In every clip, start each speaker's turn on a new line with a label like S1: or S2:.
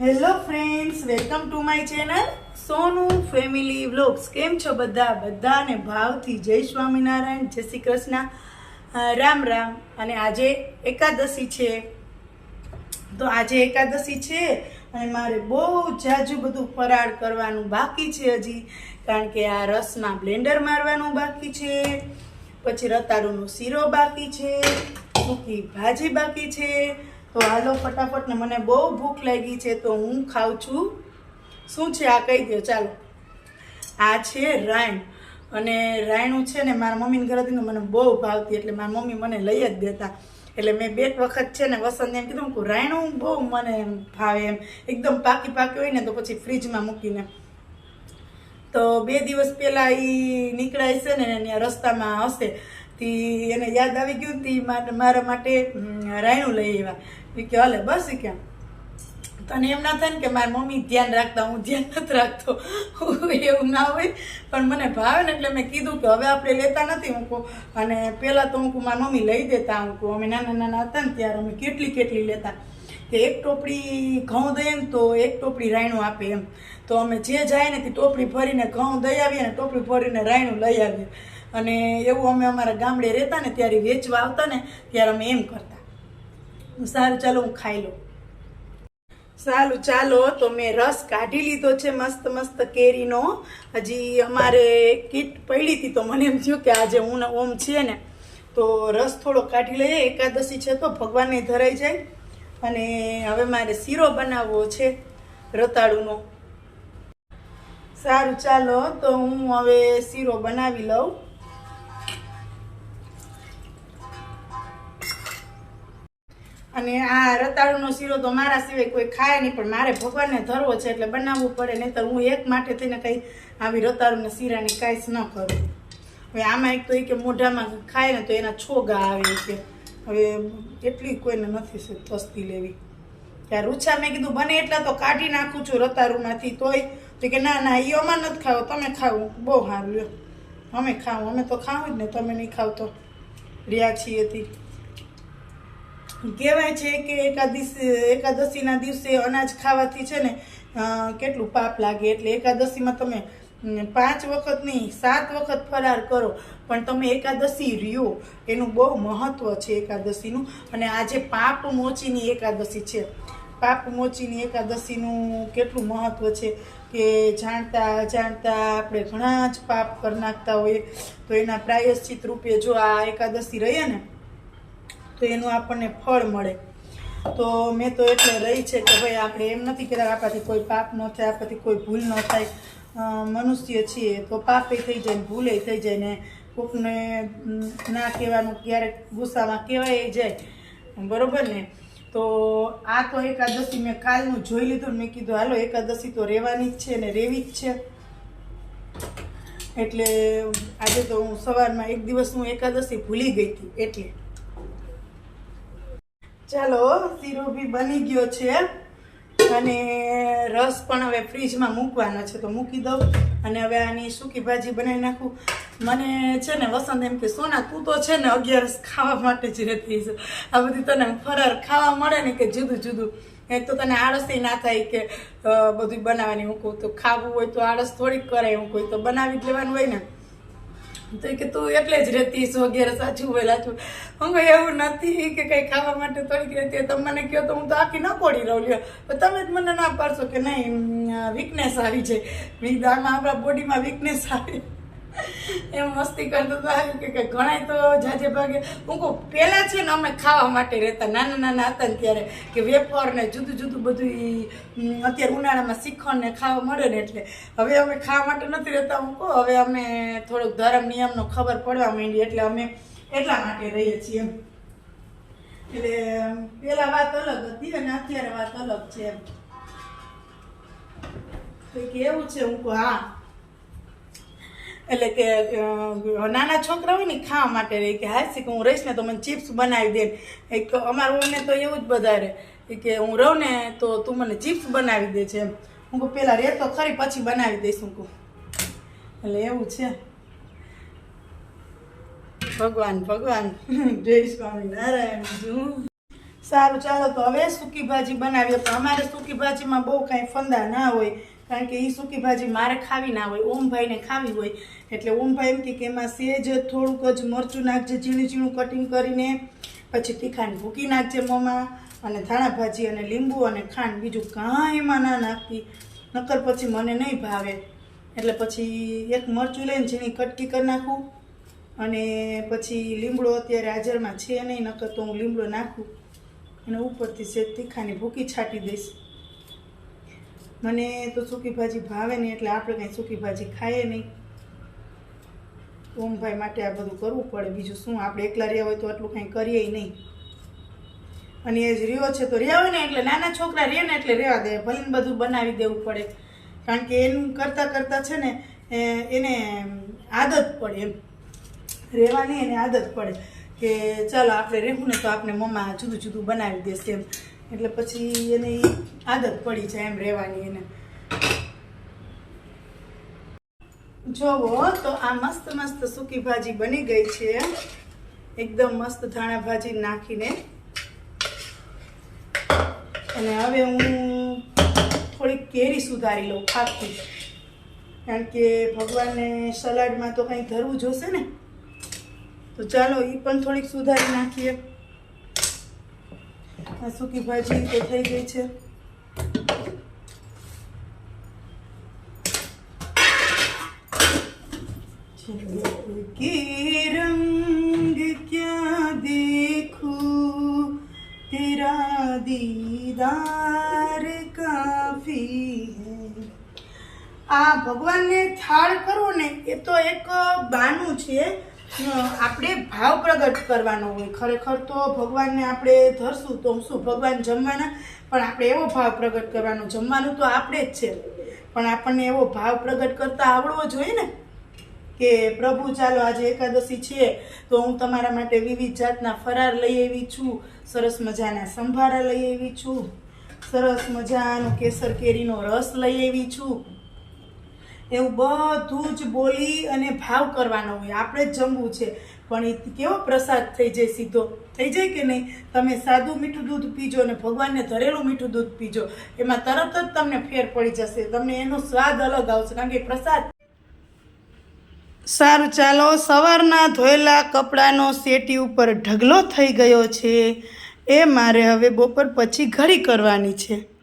S1: Hello friends, welcome to my channel Sonu family vlogs. કેમ છો બધા? બધાને ભાવથી જય સ્વામિનારાયણ, જય શ્રી કૃષ્ણ. રામ રામ. અને આજે એકાદશી છે. તો આજે એકાદશી છે અને મારે બહુ જાજુ બધું ફરાળ કરવાનું બાકી છે હજી, કારણ કે આ રસમાં બ્લેન્ડર મારવાનું બાકી છે. પછી રતાળુનો શીરો બાકી છે. સૂકી ભાજી બાકી છે. તો હાલો ફટાફટ ને મને બહુ ભૂખ લાગી છે તો હું ખાઉં છું. શું છે આ કહી દો ચાલો. આ છે રાયણ. અને રાયણું છે ને મારા મમ્મીને ઘરેથી હતી મને બહુ ભાવતી એટલે મારા મમ્મી મને લઈ જ દેતા. એટલે મેં બે વખત છે ને વસંત એમ કીધું કે રાયણું બહુ મને ભાવે એમ. એકદમ પાકી પાકી હોય ને તો પછી ફ્રીજમાં મૂકીને. તો બે દિવસ પહેલાં એ નીકળાય છે ને ત્યાં રસ્તામાં હશે. તી, એને યાદ આવી ગયું તી મારા માટે રાયણું લઈ આવ્યા. મેં કે, હાલે, બસ ક્યાં તને એમ ના થાય ને કે મારી મમ્મી ધ્યાન રાખતા, હું ધ્યાન નથી રાખતો. એવું ના હોય. પણ મને ભાવે ને એટલે મેં કીધું કે, હવે આપણે લેતા નથી હું અને પહેલાં તો હું કહું મારી મમ્મી લઈ દેતા હું અમે નાના નાના હતા ને ત્યારે અમે કેટલી કેટલી લેતા. કે એક ટોપડી ઘઉં દઈએ ને તો એક ટોપડી રાયણું આપે એમ. તો અમે જે જાય ને તે ટોપડી ભરીને ઘઉં દઈ આવીએ ને ટોપડી ભરીને રાયણું લઈ આવીએ. અને એવું અમે અમારા ગામડે રહેતા ને ત્યારે વેચવા આવતા ને ત્યારે અમે એમ કરતા. સારું ચાલો, હું ખાઈ લઉં. સારું ચાલો, તો મેં રસ કાઢી લીધો છે મસ્ત મસ્ત કેરીનો. હજી અમારે કીટ પડી હતી તો મને એમ થયું કે આજે હું ઓમ છે ને, તો રસ થોડો કાઢી લઈએ. એકાદશી છે તો ભગવાનને ધરાઈ જાય. અને હવે મારે શીરો બનાવવો છે રતાળુનો. સારું ચાલો, તો હું હવે શીરો બનાવી લઉં. અને આ રતાળુનો શીરો તો મારા સિવાય કોઈ ખાય નહીં, પણ મારે ભગવાનને ધરવો છે એટલે બનાવવું પડે, નહીંતર હું એક માટે થઈને કંઈ આવી રતાળુના શીરાની કાંઈ ન કરું. હવે આમાં એક તો એ કે મોઢામાં ખાય ને તો એના છોગા આવે છે હવે એટલી કોઈને નથી સસ્તી લેવી. ત્યારે રૂછા મેં કીધું, બને એટલા તો કાઢી નાખું છું રતાળુમાંથી, તોય. તો કે, ના ના એ અમાર નથી ખાવો, તમે ખાવું બહુ સારું, લ્યો. અમે ખાવું, અમે તો ખાવું જ ને, તમે નહીં ખાવ તો. રહ્યા છીએ તી કહેવાય છે કે એકાદશી, એકાદશીના દિવસે અનાજ ખાવાથી છે ને કેટલું પાપ લાગે. એટલે એકાદશીમાં તમે પાંચ વખત નહીં, સાત વખત ફરાર કરો. પણ તમે એકાદશી રહ્યો. એનું બહુ મહત્વ છે એકાદશીનું. અને આજે પાપ મોચીની એકાદશી છે. પાપ મોચીની એકાદશીનું કેટલું મહત્વ છે કે જાણતા જાણતા આપણે ઘણા જ પાપ કરી નાખતા હોઈએ. તો એના પ્રાયશ્ચિત રૂપે જો આ એકાદશી રહીએ ને તો એનું આપણને ફળ મળે. તો મેં તો એટલે રહી છે કે ભાઈ આપણે એમ નથી કહેતા આપણાથી કોઈ પાપ ન થાય, આપણાથી કોઈ ભૂલ ન થાય. મનુષ્ય છીએ તો પાપે થઈ જાય ને ભૂલે થઈ જાય ને કોકને ના કહેવાનું ક્યારેક ગુસ્સામાં કહેવાય જાય. બરોબર ને? તો આ તો એકાદશી મેં કાલનું જોઈ લીધું મેં કીધું, હાલો, એકાદશી તો રહેવાની જ છે ને રહેવી જ છે. એટલે આજે તો હું સવારમાં એક દિવસ હું એકાદશી ભૂલી ગઈ હતી, એટલે ચાલો, શીરો બી બની ગયો છે. અને રસ પણ હવે ફ્રીજમાં મૂકવાનો છે, તો મૂકી દઉં. અને હવે આની સૂકી ભાજી બનાવી નાખું. મને છે ને, વસંત એમ કે સોના તું તો છે ને અગિયારસ ખાવા માટે જ રહેતી છે. આ બધી તને ફરાર ખાવા મળે ને કે જુદું જુદું. એક તો તને આળસથી ના થાય કે બધું બનાવવાની હું કહું તો ખાવું હોય તો આળસ થોડીક કરાય, હું કોઈ તો બનાવી જ લેવાનું હોય ને. તો કે, તું એટલે જ રહેતી વગેરે સાચું બોલા છું હું કઈ એવું નથી કે કંઈ ખાવા માટે થોડીક રહેતી. તમે મને કહો તો હું તો આખી ન પડી રહું, લ્યો. પણ તમે જ મને ના પાડશો કે નહીં વીકનેસ આવી કીધું આમાં આપણા બોડીમાં વીકનેસ આવી એમ મસ્તી કરતો હતો કે ઘણાય તો જાજે ભાગે. હું કહું, પહેલાં છે ને અમે ખાવા માટે રહેતા. નાના નાના હતા ને ત્યારે કે વેફર ને જુદું જુદું બધું અત્યારે ઉનાળામાં શીખણ ને ખાવા મળે ને એટલે. હવે અમે ખાવા માટે નથી રહેતા. હું કહું, હવે અમે થોડુંક ધર્મ નિયમનો ખબર પડવા માંડી એટલે અમે એટલા માટે રહીએ છીએ. એમ એટલે પહેલાં વાત અલગ હતી અને અત્યારે વાત અલગ છે. એમ એવું છે, હું કહું, હા એટલે કે નાના છોકરા હોય ને ખાવા માટે રહે કે હાસી કે હું રહીશ ને તો મને ચિપ્સ બનાવી દે. એક અમારું અમને તો એવું જ વધારે કે, હું રહું ને તો તું મને ચિપ્સ બનાવી દે છે હું કહું, પેલા રહેતો ખરી, પછી બનાવી દઈશ. હું કહું, એટલે એવું છે. ભગવાન ભગવાન. જય સ્વામિનારાયણ સારું, ચાલો, તો હવે સૂકી ભાજી બનાવીએ. પણ અમારે સૂકી ભાજીમાં બહુ કાંઈ ફંદા ના હોય. કારણ કે એ સૂકી ભાજી મારે ખાવી ના હોય, ઓમભાઈને ખાવી હોય. એટલે ઓમભાઈ એમ કે એમાં સેજ, થોડુંક જ મરચું નાખજે ઝીણું ઝીણું કટિંગ કરીને, પછી તીખાને ભૂકી નાખજે મોંમાં, અને ધાણા ભાજી અને લીંબુ અને ખાંડ બીજું કાંઈ એમાં ના નાખતી નકર પછી મને નહીં ભાવે. એટલે પછી એક મરચું લઈને ઝીણી કટકી કરી નાખું. અને પછી લીમડો અત્યારે હાજરમાં છે નહીં, નકર તો હું લીમડો નાખું. અને ઉપરથી સેજ તીખાની ભૂકી છાંટી દઈશ. મને તો સૂકી ભાજી ભાવે નહીં, એટલે આપણે કંઈ સૂકી ભાજી ખાઈએ નહીં. ઓમભાઈ માટે આ બધું કરવું પડે. બીજું શું? આપણે એકલા રહ્યા હોય તો આટલું કંઈ કરીએ નહીં. અને એ જ રહ્યો છે તો રહ્યા હોય ને એટલે નાના છોકરા રહે ને એટલે રહેવા દે. ભલે બધું બનાવી દેવું પડે. કારણ કે એનું કરતાં કરતાં છે ને એને આદત પડે એમ. રહેવાની એને આદત પડે કે ચાલો આપણે રહેવું ને તો આપણે મમ્મા જુદું જુદું બનાવી દેશે એમ. એટલે પછી એને આદત પડી જાય એમ રહેવાની એને. જોવો, તો આ મસ્ત મસ્ત સૂકી ભાજી બની ગઈ છે. એકદમ મસ્ત ધાણા ભાજી નાખીને. અને હવે હું થોડીક કેરી સુધારી લઉં ખાખી કારણ કે ભગવાનને સલાડમાં તો કંઈ ધરવું જોશે ને? તો ચાલો એ પણ થોડીક સુધારી નાખીએ. આ સૂકી ભાજી તો થઈ ગઈ છે. રંગ ક્યાં દેખું? તેરા દીદાર કાફી હૈ. આ ભગવાનને થાળ કરવો ને, એ તો એક બાનું છે. આપણે ભાવ પ્રગટ કરવાનો હોય. ખરેખર તો ભગવાનને આપણે ધરશું તો શું, ભગવાન જમવાના? પણ આપણે એવો ભાવ પ્રગટ કરવાનો, જમવાનું તો આપણે જ છે. પણ આપણને એવો ભાવ પ્રગટ કરતા આવડવો જોઈએ ને? કે પ્રભુ ચાલો આજે એકાદશી છે, તો હું તમારા માટે વિવિધ જાતના ફરાર લઈ આવી છું. સરસ મજાના સંભારા લઈ આવી છું. સરસ મજાનો કેસર કેરીનો રસ લઈ આવી છું. એવું બધું જ બોલી અને ભાવ કરવાનો હોય. આપણે જમવું છે. પણ એ કેવો પ્રસાદ થઈ જાય સીધો? થઈ જાય કે નહીં? તમે સાદું મીઠું દૂધ પીજો અને ભગવાનને ધરેલું મીઠું દૂધ પીજો. એમાં તરત જ તમને ફેર પડી જશે. તમને એનો સ્વાદ અલગ આવશે. કારણ કે પ્રસાદ સારું ચાલો. સવારના ધોયેલા કપડાનો સેટી ઉપર ઢગલો થઈ ગયો છે. એ મારે હવે બપોર પછી ઘડી કરવાની છે.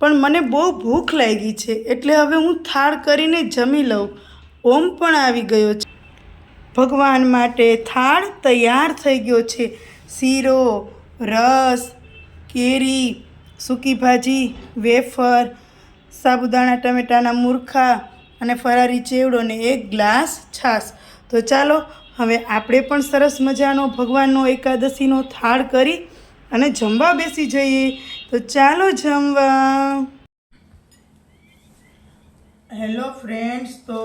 S1: પણ મને બહુ ભૂખ લાગી છે એટલે હવે હું થાળ કરીને જમી લઉં. ઓમ પણ આવી ગયો છે. ભગવાન માટે થાળ તૈયાર થઈ ગયો છે. શીરો, રસ, કેરી, સૂકી ભાજી, વેફર, સાબુદાણા, ટમેટાના મૂર્ખા અને ફરારી ચેવડો ને એક ગ્લાસ છાશ. તો ચાલો, હવે આપણે પણ સરસ મજાનો ભગવાનનો એકાદશીનો થાળ કરી અને જમવા બેસી જઈએ, તો ચાલો જમવા. હેલો ફ્રેન્ડ્સ, તો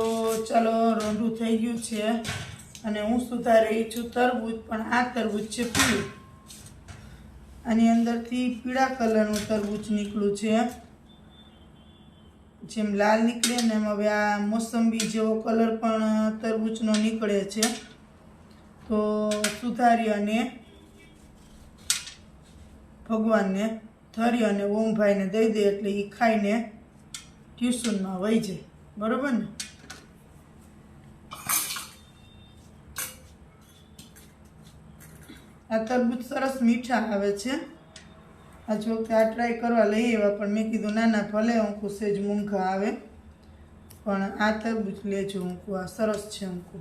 S1: ચાલો રોંઢું થઈ ગયું છે અને હું સુધા રહી છું તરબૂચ, પણ આ તરબૂચ છે પીળું. આની અંદરથી પીળા કલરનું તરબૂચ નીકળ્યું છે. જેમ લાલ નીકળે ને એમ હવે આ મોસંબી જેવો કલર પણ તરબૂચનો નીકળે છે. તો સુધારી અને ભગવાનને ધરી અને ઓમભાઈને દઈ દે એટલે એ ખાઈને ટ્યુશનમાં વહી જાય. બરાબર ને? આ તરબૂચ સરસ મીઠા આવે છે. આજ વખતે આ ટ્રાય કરવા લઈ આવ્યા, પણ મેં કીધું, ના ના, ભલે અંકુ સેજ મૂંઘા આવે, પણ આ તરબૂચ લેજો અંકુ આ સરસ છે અંકુ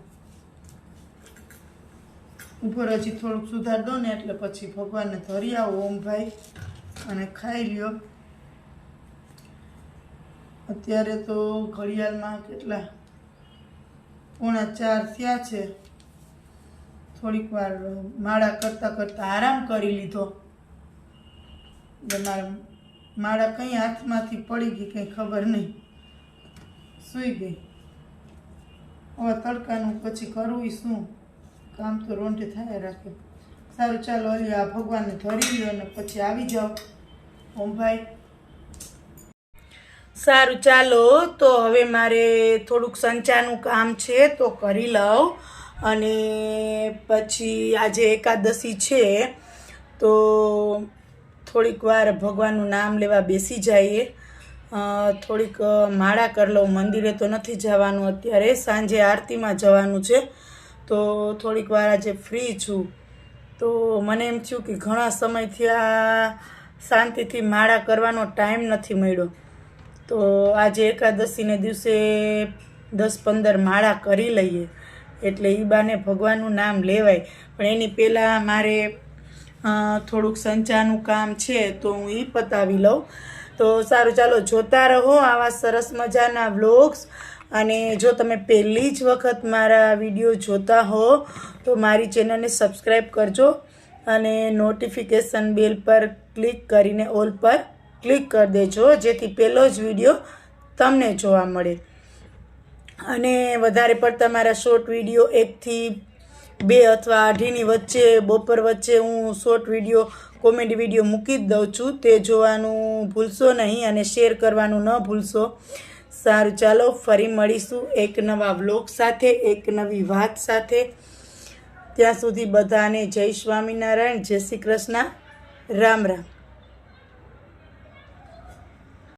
S1: ઉપર હજી થોડુંક સુધાર દો ને એટલે પછી ભગવાનને ધરી આવો ઓમભાઈ અને ખાઈ લ્યો. અત્યારે તો ઘડિયાળમાં કેટલા? પોણા ચાર થયા છે. થોડીક વાર માળા કરતાં કરતાં આરામ કરી લીધો. મારા માળા કંઈ હાથમાંથી પડી ગઈ કંઈ ખબર નહીં. સૂઈ ગઈ. હવે તડકાનું પછી કરવું શું? કામ તો રોંઢે થાય રાખે. સારું, ચાલો હલી આ ભગવાનને ધરી લો અને પછી આવી જાઓ. ઓમભાઈ સારું, ચાલો, તો હવે મારે થોડુંક સંચાનું કામ છે, તો કરી લઉં. અને પછી આજે એકાદશી છે, તો થોડીક વાર ભગવાનનું નામ લેવા બેસી જઈએ. થોડીક માળા કરી લઉં. મંદિરે તો નથી જવાનું અત્યારે. સાંજે આરતીમાં જવાનું છે. તો થોડીક વાર આજે ફ્રી છું. તો મને એમ થયું કે ઘણા સમયથી આ શાંતિથી માળા કરવાનો ટાઈમ નથી મળ્યો. તો આજે એકાદશીને દિવસે દસ પંદર માળા કરી લઈએ. એટલે એ બાને ભગવાનનું નામ લેવાય. પણ એની પહેલાં મારે થોડુંક સંચાનું કામ છે તો હું એ પતાવી લઉં. તો સારું, ચાલો, જોતા રહો આવા સરસ મજાના વ્લોગ્સ અને જો તમે પહેલી જ વખત મારા વીડિયો જોતા હો, તો મારી ચેનલને સબસ્ક્રાઈબ કરજો અને નોટિફિકેશન બેલ પર ક્લિક કરીને ઓલ પર ક્લિક કરી દેજો, જેથી પહેલો જ વીડિયો તમને જોવા મળે. અને વધારે પડતા મારા શોર્ટ વીડિયો એકથી બે અથવા અઢીની વચ્ચે, બપોર વચ્ચે હું શોર્ટ વીડિયો, કોમેડી વીડિયો મૂકી જ દઉં છું. તે જોવાનું ભૂલશો નહીં અને શેર કરવાનું ન ભૂલશો. સારું, ચાલો ફરી મળીશું એક નવા વ્લોગ સાથે, એક નવી વાત સાથે. ત્યાં સુધી બધાને જય સ્વામિનારાયણ, જય શ્રી કૃષ્ણ. રામ રામ.